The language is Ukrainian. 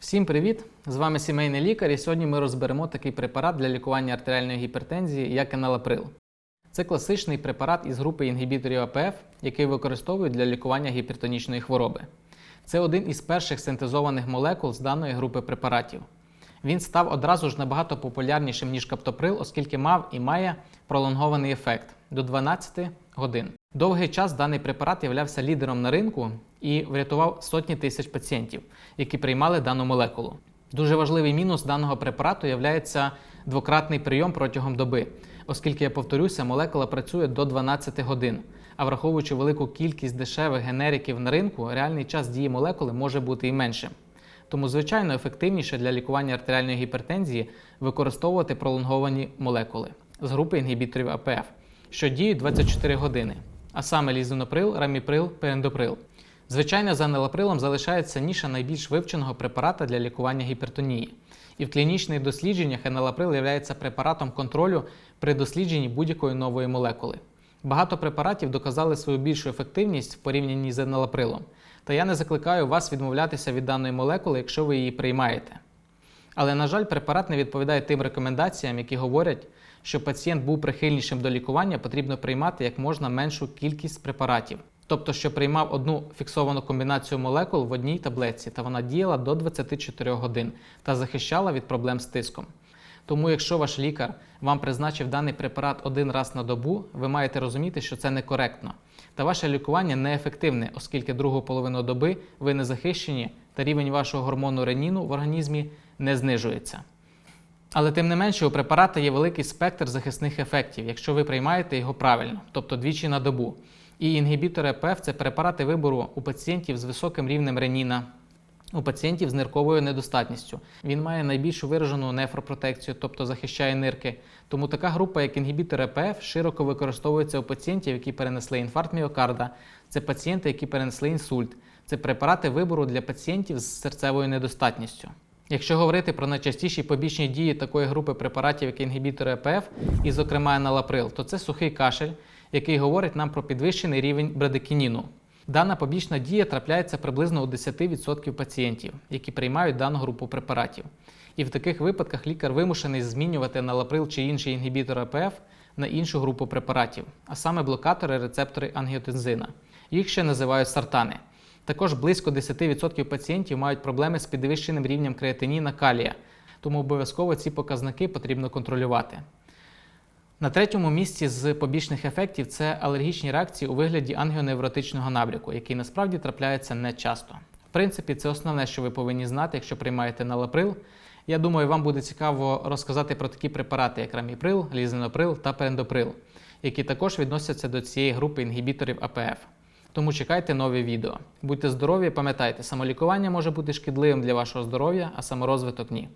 Всім привіт! З вами сімейний лікар, і сьогодні ми розберемо такий препарат для лікування артеріальної гіпертензії, як еналаприл. Це класичний препарат із групи інгібіторів АПФ, який використовують для лікування гіпертонічної хвороби. Це один із перших синтезованих молекул з даної групи препаратів. Він став одразу ж набагато популярнішим, ніж каптоприл, оскільки мав і має пролонгований ефект до 12 годин. Довгий час даний препарат являвся лідером на ринку і врятував сотні тисяч пацієнтів, які приймали дану молекулу. Дуже важливий мінус даного препарату є двократний прийом протягом доби, оскільки я повторюся, молекула працює до 12 годин. А враховуючи велику кількість дешевих генериків на ринку, реальний час дії молекули може бути і меншим. Тому, звичайно, ефективніше для лікування артеріальної гіпертензії використовувати пролонговані молекули з групи інгібіторів АПФ, що діють 24 години, а саме лізоноприл, раміприл, перендоприл. Звичайно, за енелаприлом залишається ніша найбільш вивченого препарата для лікування гіпертонії. І в клінічних дослідженнях енелаприл є препаратом контролю при дослідженні будь-якої нової молекули. Багато препаратів доказали свою більшу ефективність в порівнянні з енелаприлом. Та я не закликаю вас відмовлятися від даної молекули, якщо ви її приймаєте. Але, на жаль, препарат не відповідає тим рекомендаціям, які говорять, що пацієнт був прихильнішим до лікування, потрібно приймати як можна меншу кількість препаратів. Тобто, що приймав одну фіксовану комбінацію молекул в одній таблетці, та вона діяла до 24 годин та захищала від проблем з тиском. Тому, якщо ваш лікар вам призначив даний препарат один раз на добу, ви маєте розуміти, що це некоректно. Та ваше лікування неефективне, оскільки другу половину доби ви не захищені та рівень вашого гормону реніну в організмі не знижується. Але тим не менше, у препарата є великий спектр захисних ефектів, якщо ви приймаєте його правильно, тобто двічі на добу. І інгібітори ЕПФ це препарати вибору у пацієнтів з високим рівнем реніна, у пацієнтів з нирковою недостатністю. Він має найбільшу виражену нефропротекцію, тобто захищає нирки. Тому така група, як інгібітор ЕПФ, широко використовується у пацієнтів, які перенесли інфаркт міокарда, це пацієнти, які перенесли інсульт, це препарати вибору для пацієнтів з серцевою недостатністю. Якщо говорити про найчастіші побічні дії такої групи препаратів, як інгібітори ЕПФ, і, зокрема, еналаприл, то це сухий кашель, який говорить нам про підвищений рівень брадикініну. Дана побічна дія трапляється приблизно у 10% пацієнтів, які приймають дану групу препаратів. І в таких випадках лікар вимушений змінювати налаприл чи інший інгібітор АПФ на іншу групу препаратів, а саме блокатори рецептори ангіотензина. Їх ще називають сартани. Також близько 10% пацієнтів мають проблеми з підвищеним рівнем креатиніна калія, тому обов'язково ці показники потрібно контролювати. На третьому місці з побічних ефектів це алергічні реакції у вигляді ангіоневротичного набряку, який насправді трапляється не часто. В принципі, це основне, що ви повинні знати, якщо приймаєте налаприл. Я думаю, вам буде цікаво розказати про такі препарати, як раміприл, лізеноприл та перендоприл, які також відносяться до цієї групи інгібіторів АПФ. Тому чекайте нові відео. Будьте здорові, пам'ятайте, самолікування може бути шкідливим для вашого здоров'я, а саморозвиток ні.